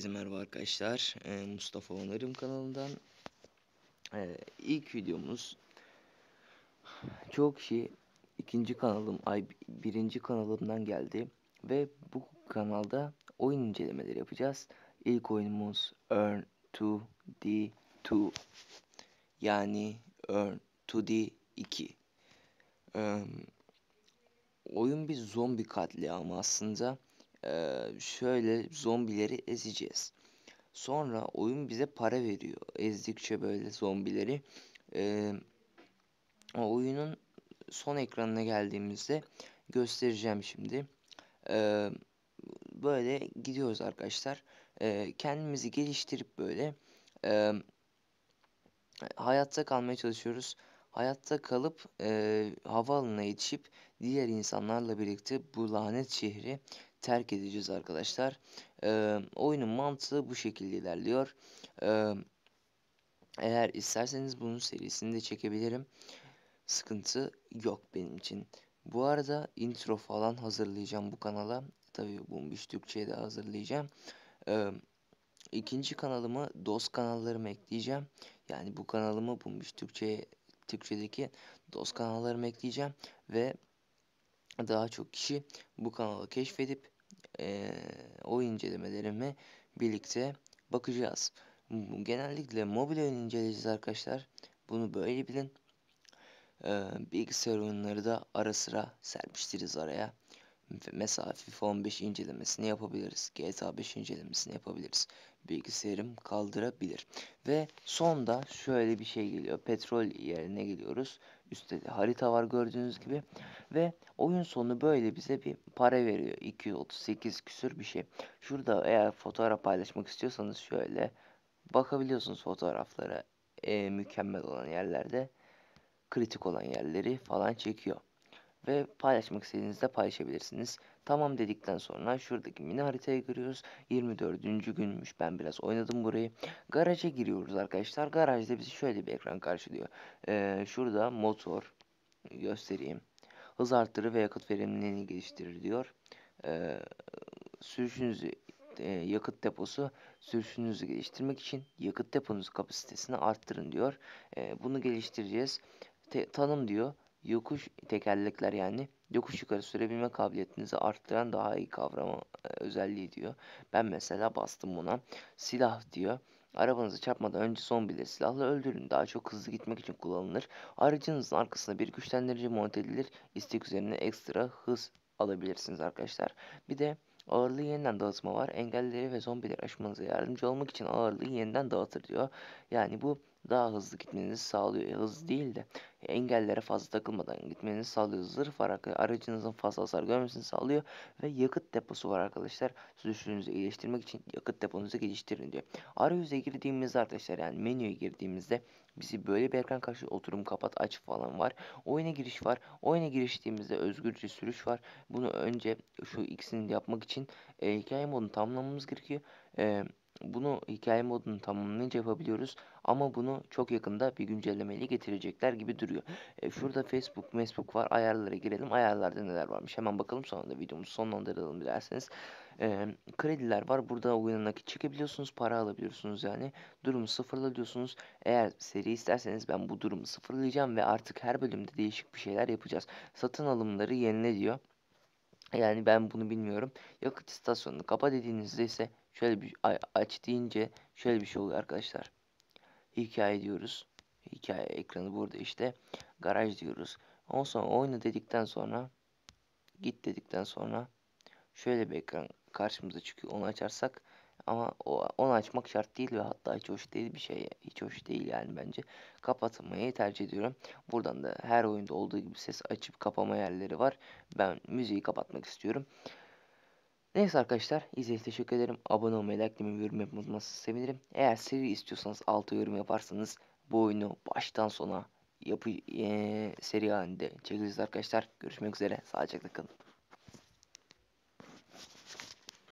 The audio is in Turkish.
Herkese merhaba arkadaşlar. Ee, Mustafa Onarım kanalından. Ee, ilk videomuz çok kişi ikinci kanalım, ay birinci kanalımdan geldi ve bu kanalda oyun incelemeleri yapacağız. İlk oyunumuz Earn to the 2 yani Earn to the 2. Ee, oyun bir zombi katliamı aslında şöyle zombileri ezeceğiz. Sonra oyun bize para veriyor. Ezdikçe böyle zombileri. E, oyunun son ekranına geldiğimizde göstereceğim şimdi. E, böyle gidiyoruz arkadaşlar. E, kendimizi geliştirip böyle e, hayatta kalmaya çalışıyoruz. Hayatta kalıp e, havaalanına yetişip diğer insanlarla birlikte bu lanet şehri terk edeceğiz arkadaşlar. E, oyunun mantığı bu şekilde ilerliyor. E, eğer isterseniz bunun serisini de çekebilirim. Sıkıntı yok benim için. Bu arada intro falan hazırlayacağım bu kanala. Tabii Bumbiş Türkçe'ye de hazırlayacağım. Ee, ikinci kanalımı dost kanallarıma ekleyeceğim. Yani bu kanalımı Bumbiş Türkçe'ye Türkçedeki dost kanallarıma ekleyeceğim. Ve daha çok kişi bu kanalı keşfedip e, o incelemelerime birlikte bakacağız. Genellikle mobil oyun inceleyeceğiz arkadaşlar. Bunu böyle bilin. E, bilgisayar oyunları da ara sıra serpiştiririz araya. Mesela FIFA 15 incelemesini yapabiliriz. GTA 5 incelemesini yapabiliriz. Bilgisayarım kaldırabilir. Ve sonda şöyle bir şey geliyor. Petrol yerine geliyoruz. Üstte harita var gördüğünüz gibi. Ve oyun sonu böyle bize bir para veriyor. 238 küsür bir şey. Şurada eğer fotoğraf paylaşmak istiyorsanız şöyle bakabiliyorsunuz fotoğraflara. E, mükemmel olan yerlerde kritik olan yerleri falan çekiyor ve paylaşmak istediğinizde paylaşabilirsiniz. Tamam dedikten sonra şuradaki mini haritayı görüyoruz. 24. günmüş. Ben biraz oynadım burayı. Garaja giriyoruz arkadaşlar. Garajda bizi şöyle bir ekran karşılıyor. Ee, şurada motor göstereyim. Hız arttırır ve yakıt verimliliğini geliştirir diyor. Ee, sürüşünüzü e, yakıt deposu sürüşünüzü geliştirmek için yakıt deponuz kapasitesini arttırın diyor. E, bunu geliştireceğiz. Te tanım diyor yokuş tekerlekler yani yokuş yukarı sürebilme kabiliyetinizi arttıran daha iyi kavrama e, özelliği diyor. Ben mesela bastım buna. Silah diyor. Arabanızı çarpmadan önce zombileri silahla öldürün. Daha çok hızlı gitmek için kullanılır. Aracınızın arkasına bir güçlendirici monte edilir. İstek üzerine ekstra hız alabilirsiniz arkadaşlar. Bir de ağırlığı yeniden dağıtma var. Engelleri ve zombileri aşmanıza yardımcı olmak için ağırlığı yeniden dağıtır diyor. Yani bu daha hızlı gitmenizi sağlıyor. Hız değil de engellere fazla takılmadan gitmenizi sağlıyor. Zırh var aracınızın fazla hasar görmesini sağlıyor ve yakıt deposu var arkadaşlar. Sürüşünüzü iyileştirmek için yakıt deponuzu geliştirin diyor. Arayüze girdiğimizde arkadaşlar yani menüye girdiğimizde bizi böyle bir ekran karşı oturum kapat aç falan var. Oyuna giriş var. Oyuna giriştiğimizde özgürce sürüş var. Bunu önce şu ikisini yapmak için e, hikaye modunu tamamlamamız gerekiyor. E, bunu hikaye modunu tamamlayınca yapabiliyoruz. Ama bunu çok yakında bir güncellemeyle getirecekler gibi duruyor. E, şurada Facebook, Facebook var. Ayarlara girelim. Ayarlarda neler varmış. Hemen bakalım sonra da videomuzu sonlandıralım dilerseniz. E, krediler var. Burada oyuna nakit çekebiliyorsunuz. Para alabiliyorsunuz yani. Durumu sıfırla diyorsunuz. Eğer seri isterseniz ben bu durumu sıfırlayacağım ve artık her bölümde değişik bir şeyler yapacağız. Satın alımları yenile diyor. Yani ben bunu bilmiyorum. Yakıt istasyonunu kapa dediğinizde ise şöyle bir aç deyince şöyle bir şey oluyor arkadaşlar. Hikaye diyoruz. Hikaye ekranı burada işte. Garaj diyoruz. Ondan sonra oyna dedikten sonra git dedikten sonra şöyle bir ekran karşımıza çıkıyor. Onu açarsak ama o, onu açmak şart değil ve hatta hiç hoş değil bir şey. Hiç hoş değil yani bence. Kapatmayı tercih ediyorum. Buradan da her oyunda olduğu gibi ses açıp kapama yerleri var. Ben müziği kapatmak istiyorum. Neyse arkadaşlar izlediğiniz teşekkür ederim. Abone olmayı, likelamayı, yorum yapmanızı sevinirim. Eğer seri istiyorsanız altı yorum yaparsanız bu oyunu baştan sona yapı e, seri halinde çekeceğiz arkadaşlar. Görüşmek üzere. Sağlıcakla kalın.